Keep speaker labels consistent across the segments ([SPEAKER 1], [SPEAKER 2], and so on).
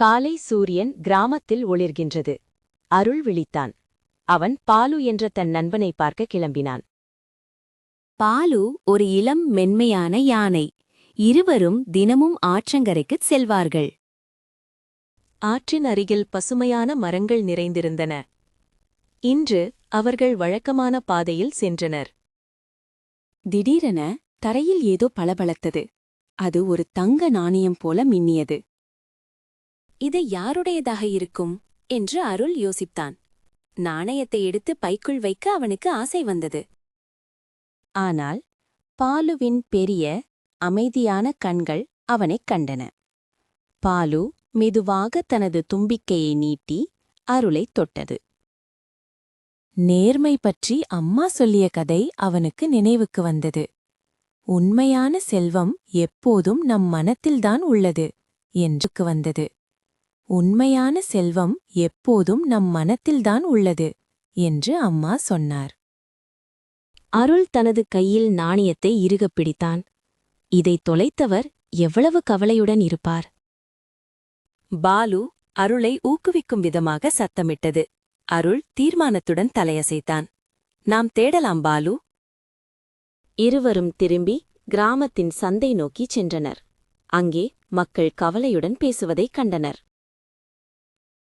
[SPEAKER 1] காலை சூரியன் கிராமத்தில் ஒளிர்கின்றது. அருள் விழித்தான். அவன் பாலு என்ற தன் நண்பனை பார்க்க கிளம்பினான்.
[SPEAKER 2] பாலு ஒரு இளம் மென்மையான யானை. இருவரும் தினமும் ஆற்றங்கரைக்குச் செல்வார்கள்.
[SPEAKER 1] ஆற்றின் அருகில் பசுமையான மரங்கள் நிறைந்திருந்தன. இன்று அவர்கள் வழக்கமான பாதையில் சென்றனர்.
[SPEAKER 2] திடீரென தரையில் ஏதோ பளபளத்தது. அது ஒரு தங்க நாணயம் போல மின்னியது. இது யாருடையதாக இருக்கும்? என்று அருள் யோசித்தான். நாணயத்தை எடுத்து பைக்குள் வைக்க அவனுக்கு ஆசை வந்தது. ஆனால் பாலுவின் பெரிய அமைதியான கண்கள் அவனைக் கண்டன. பாலு மெதுவாக தனது தும்பிக்கையை நீட்டி அருளைத் தொட்டது. நேர்மை பற்றி அம்மா சொல்லிய கதை அவனுக்கு நினைவுக்கு வந்தது. உண்மையான செல்வம் எப்போதும் நம் மனத்தில்தான் உள்ளது என்றுக்கு வந்தது. உண்மையான செல்வம் எப்போதும் நம் மனத்தில்தான் உள்ளது என்று அம்மா சொன்னார்.
[SPEAKER 1] அருள் தனது கையில் நாணயத்தை இறுகப் பிடித்தான். இதை தொலைத்தவர் எவ்வளவு கவலையுடன் இருப்பார்.
[SPEAKER 2] பாலு அருளை ஊக்குவிக்கும் விதமாக சத்தமிட்டது. அருள் தீர்மானத்துடன் தலையசைத்தான். நாம் தேடலாம் பாலு.
[SPEAKER 1] இருவரும் திரும்பி கிராமத்தின் சந்தை நோக்கிச் சென்றனர். அங்கே மக்கள் கவலையுடன் பேசுவதைக் கண்டனர்.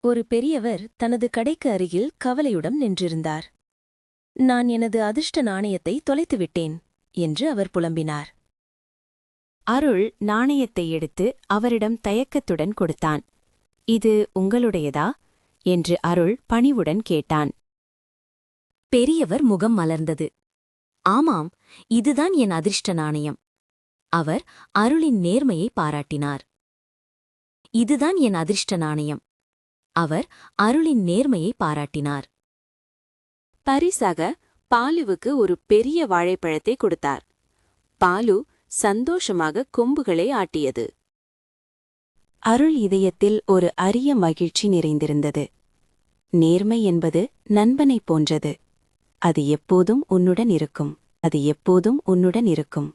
[SPEAKER 1] ஒரு பெரியவர் தனது கடைக்கு அருகில் கவலையுடன் நின்றிருந்தார். நான் எனது அதிர்ஷ்ட நாணயத்தை தொலைத்துவிட்டேன் என்று அவர் புலம்பினார்.
[SPEAKER 2] அருள் நாணயத்தை எடுத்து அவரிடம் தயக்கத்துடன் கொடுத்தான். இது உங்களுடையதா? என்று அருள் பணிவுடன் கேட்டான். பெரியவர் முகம் மலர்ந்தது. ஆமாம் இதுதான் என் அதிர்ஷ்ட நாணயம் அவர் அருளின் நேர்மையை பாராட்டினார். இதுதான் என் அதிர்ஷ்ட நாணயம் அவர் அருளின் நேர்மையை பாராட்டினார். பரிசாக பாலுவுக்கு ஒரு பெரிய வாழைப்பழத்தை கொடுத்தார். பாலு சந்தோஷமாக கொம்புகளை ஆட்டியது. அருள் இதயத்தில் ஒரு அரிய மகிழ்ச்சி நிறைந்திருந்தது. நேர்மை என்பது நண்பனைப் போன்றது. அது எப்போதும் உன்னுடன் இருக்கும். அது எப்போதும் உன்னுடன் இருக்கும்.